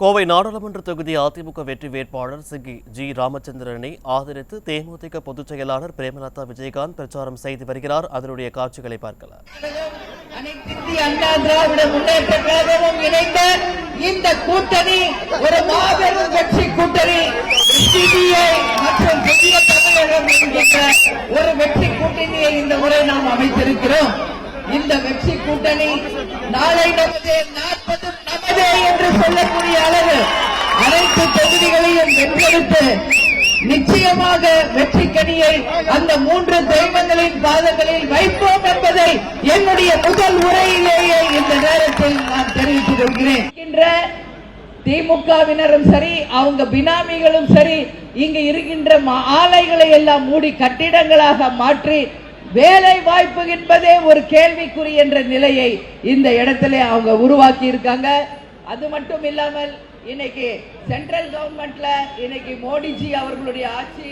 கோவை நாடாளுமன்ற தொகுதி அதிமுக வெற்றி வேட்பாளர் சிகி ஜி ராமச்சந்திரனை ஆதரித்து தேமுதிக பொதுச் செயலாளர் பிரேமலதா விஜயகாந்த் பிரச்சாரம் செய்து வருகிறார். அதனுடைய காட்சிகளை பார்க்கலாம். இந்த கூட்டணி ஒரு மாபெரும் கட்சி கூட்டணி மற்றும் புதிய தமிழகம் என்கின்ற ஒரு வெற்றி கூட்டணியை இந்த முறை நாம் அமைத்திருக்கிறோம். இந்த வெற்றி கூட்டணி நாளை நமது நாற்பது நமதே என்று சொல்ல போட்டிகளையும் வென்றெடுத்து நிச்சயமாக வெற்றி கனியை அந்த மூன்று தெய்வங்களின் பாதங்களில் வைப்போம் என்பதை என்னுடைய முதல் உரையிலேயே இந்த நேரத்தில் நான் தெரிவித்துக் கொள்கிறேன். திமுகவினரும் சரி அவங்க பினாமிகளும் சரி இங்கு இருக்கின்ற ஆலைகளை எல்லாம் மூடி கட்டிடங்களாக மாற்றி வேலை வாய்ப்பு என்பதே ஒரு கேள்விக்குறி என்ற நிலையை இந்த இடத்திலே அவங்க உருவாக்கி இருக்காங்க அது மட்டும் இல்லாமல் இன்னைக்கு சென்ட்ரல் கவர்மெண்ட்ல இன்னைக்கு மோடிஜி அவர்களுடைய ஆட்சி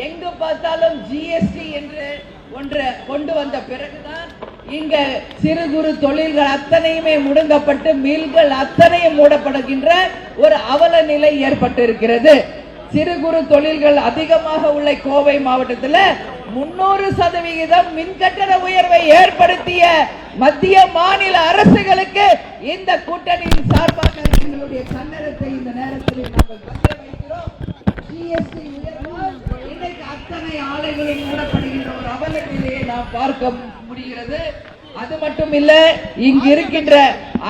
எங்கு பார்த்தாலும் ஜிஎஸ்டி என்று ஒன்று கொண்டு வந்த பிறகுதான் இங்க சிறு குறு தொழில்கள் அத்தனையுமே முடங்கப்பட்டு மில்கள் அத்தனையும் மூடப்படுகின்ற ஒரு அவல நிலை ஏற்பட்டு இருக்கிறது சிறு குறு தொழில்கள் அதிகமாக உள்ள கோவை மாவட்டத்தில் முன்னூறு சதவிகிதம் மின்கட்டண உயர்வை ஏற்படுத்திய மத்திய மாநில அரசுகளுக்கு இந்த கூட்டணியின் சார்பாக எங்களுடைய கன்னடத்தை இந்த நேரத்தில் நாங்கள் பதிய வைக்கிறோம் ஜிஎஸ்டி உயர்வால் இன்னைக்கு அத்தனை ஆலைகளும் மூடப்படுகின்ற ஒரு அவல நிலையை நாம் பார்க்க முடிகிறது. அது மட்டும் இல்ல இங்க இருக்கின்ற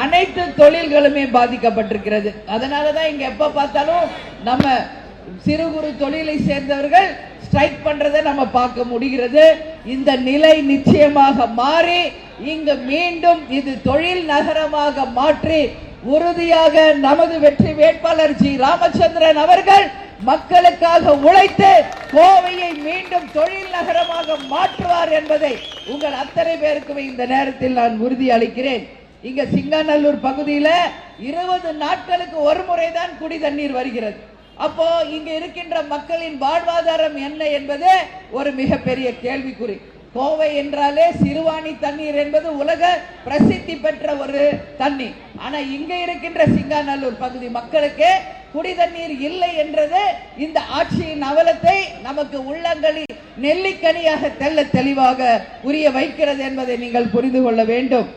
அனைத்து தொழில்களுமே பாதிக்கப்பட்டிருக்கிறது. அதனாலதான் இங்க எப்ப பார்த்தாலும் நம்ம சிறு குறு தொழிலை சேர்ந்தவர்கள் ஸ்ட்ரைக் பண்றதை நம்ம பார்க்க முடிகிறது. இந்த நிலை நிச்சயமாக மாறி இங்கு மீண்டும் இது தொழில் நகரமாக மாற்றி உறுதியாக நமது வெற்றி வேட்பாளர் ஜி. ராமச்சந்திரன் அவர்கள் மக்களுக்காக உழைத்து கோவையை மீண்டும் தொழில் நகரமாக மாற்றுவார் என்பதை உங்கள் அத்தனை பேருக்குமே இந்த நேரத்தில் நான் உறுதி அளிக்கிறேன். இங்க சிங்காநல்லூர் பகுதியில் இருபது நாட்களுக்கு ஒரு முறைதான் குடி தண்ணீர் வருகிறது. அப்போ இங்க இருக்கின்ற மக்களின் வாழ்வாதாரம் என்ன என்பது ஒரு மிகப்பெரிய கேள்விக்குறி. கோவை என்றாலே சிறுவாணி தண்ணீர் என்பது உலக பிரசித்தி பெற்ற ஒரு தண்ணீர். ஆனா இங்க இருக்கின்ற சிங்காநல்லூர் பகுதி மக்களுக்கு குடி தண்ணீர் இல்லை என்றது இந்த ஆட்சியின் அவலத்தை நமக்கு உள்ளங்களில் நெல்லிக்கனியாக தெல்ல தெளிவாக உரிய வைக்கிறது என்பதை நீங்கள் புரிந்து கொள்ள வேண்டும்.